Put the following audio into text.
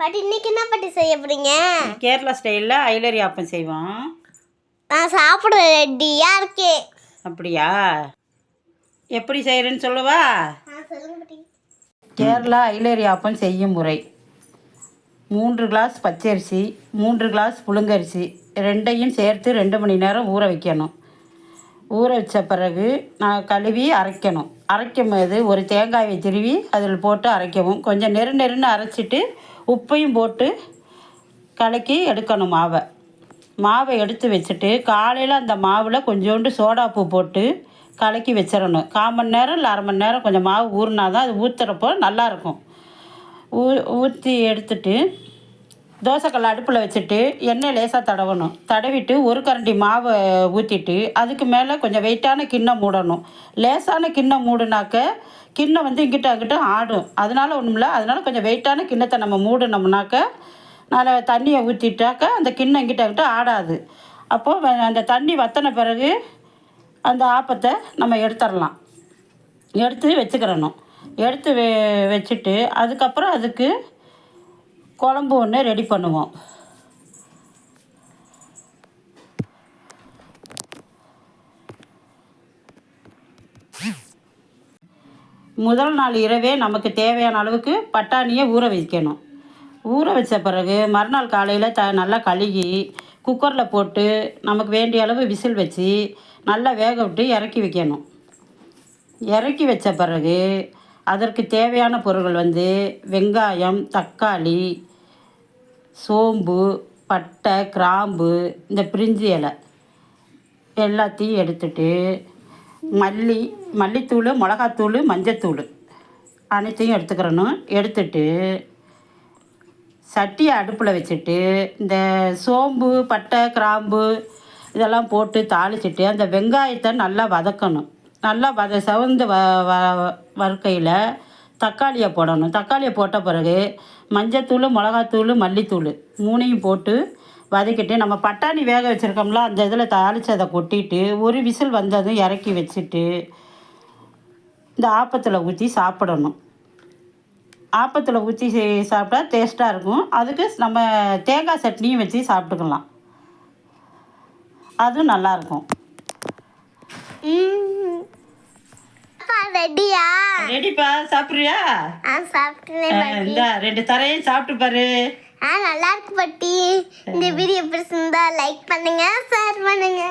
பாட்டி இன்னைக்கு என்ன பாட்டி செய்ய போறீங்க? கேரளா ஸ்டைலில் ஐலரி ஆப்பம் செய்வோம். நான் சாப்பிட ரெடியா இருக்கேன் அப்படியா? எப்படி செய்கிறேன்னு சொல்லவா? கேரளா ஐலரி ஆப்பம் செய்யும் முறை. மூன்று கிளாஸ் பச்சரிசி மூன்று கிளாஸ் புழுங்கரிசி ரெண்டையும் சேர்த்து ரெண்டு மணி நேரம் ஊற வைக்கணும். ஊற வச்ச பிறகு நான் கழுவி அரைக்கணும். அரைக்கும் போது ஒரு தேங்காயை திருவி அதில் போட்டு அரைக்கவும். கொஞ்சம் நெரு நெருன்னு அரைச்சிட்டு உப்பையும் போட்டு கலக்கி எடுக்கணும் மாவை. மாவை எடுத்து வச்சுட்டு காலையில் அந்த மாவில் கொஞ்சோண்டு சோடாப்பூ போட்டு கலக்கி வச்சிடணும். கால் மணி நேரம் இல்லை அரை மணி நேரம் கொஞ்சம் மாவு ஊறினா தான் அது ஊற்றுறப்போ நல்லாயிருக்கும் ஊ ஊற்றி எடுத்துட்டு தோசைக்கல் அடுப்பில் வச்சுட்டு எண்ணெய் லேசாக தடவணும். தடவிட்டு ஒரு கரண்டி மாவை ஊற்றிட்டு அதுக்கு மேலே கொஞ்சம் வெயிட்டான கிண்ணம் மூடணும். லேசான கிண்ணம் மூடுனாக்க கிண்ணம் வந்து இங்கிட்ட அங்கிட்ட ஆடும். அதனால ஒன்றும் இல்லை. கொஞ்சம் வெயிட்டான கிண்ணத்தை நம்ம மூடினோம்னாக்க நல்லா தண்ணியை ஊற்றிட்டாக்க அந்த கிண்ணம் இங்கிட்ட அங்கிட்ட ஆடாது. அப்போது அந்த தண்ணி வற்றின பிறகு அந்த ஆப்பத்தை நம்ம எடுத்துடலாம் எடுத்து வச்சுக்கிறணும். எடுத்து வெ வச்சுட்டு அதுக்கப்புறம் அதுக்கு குழம்பு ஒன்று ரெடி பண்ணுவோம். முதல் நாள் இரவே நமக்கு தேவையான அளவுக்கு பட்டாணியை ஊற வைக்கணும். ஊற வச்ச பிறகு மறுநாள் காலையில் த நல்லா கழுகி குக்கரில் போட்டு நமக்கு வேண்டிய அளவு விசில் வச்சு நல்லா வேக விட்டு இறக்கி வைக்கணும். இறக்கி வச்ச பிறகு அதற்கு தேவையான பொருட்கள் வந்து வெங்காயம் தக்காளி சோம்பு பட்டை கிராம்பு இந்த பிரிஞ்சி இலை எல்லாத்தையும் எடுத்துட்டு மல்லி மல்லித்தூள் மிளகாத்தூள் மஞ்சத்தூள் அனைத்தையும் எடுத்துக்கிறணும். எடுத்துட்டு சட்டியை அடுப்பில் வச்சுட்டு இந்த சோம்பு பட்டை கிராம்பு இதெல்லாம் போட்டு தாளிச்சிட்டு அந்த வெங்காயத்தை நல்லா வதக்கணும். நல்லா வத சவுந்து வ வ வறுக்கையில் தக்காளியை போடணும். தக்காளியை போட்ட பிறகு மஞ்சத்தூள் மிளகாத்தூள் மல்லித்தூள் மூணையும் போட்டு வதக்கிட்டு நம்ம பட்டாணி வேக வச்சுருக்கோம்ல அந்த இதில் தாளிச்சதை கொட்டிட்டு ஒரு விசில் வந்ததும் இறக்கி வச்சுட்டு இந்த ஆப்பத்தில் ஊற்றி சாப்பிடணும். ஆப்பத்தில் ஊற்றி சாப்பிட்டா டேஸ்ட்டாக இருக்கும். அதுக்கு நம்ம தேங்காய் சட்னியும் வச்சு சாப்பிட்டுக்கலாம். அதுவும் நல்லாயிருக்கும் ரெடியா? ரெடிப்பா சாப்பிட்றியா? ஆ சாப்பிட்டேன் பாட்டி. இந்த ரெண்டு தரையும் சாப்பிட்டு பாரு. ஆ நல்லா இருக்கு பாட்டி. இந்த வீடியோ பிடிச்சிருந்தா லைக் பண்ணுங்க ஷேர் பண்ணுங்க.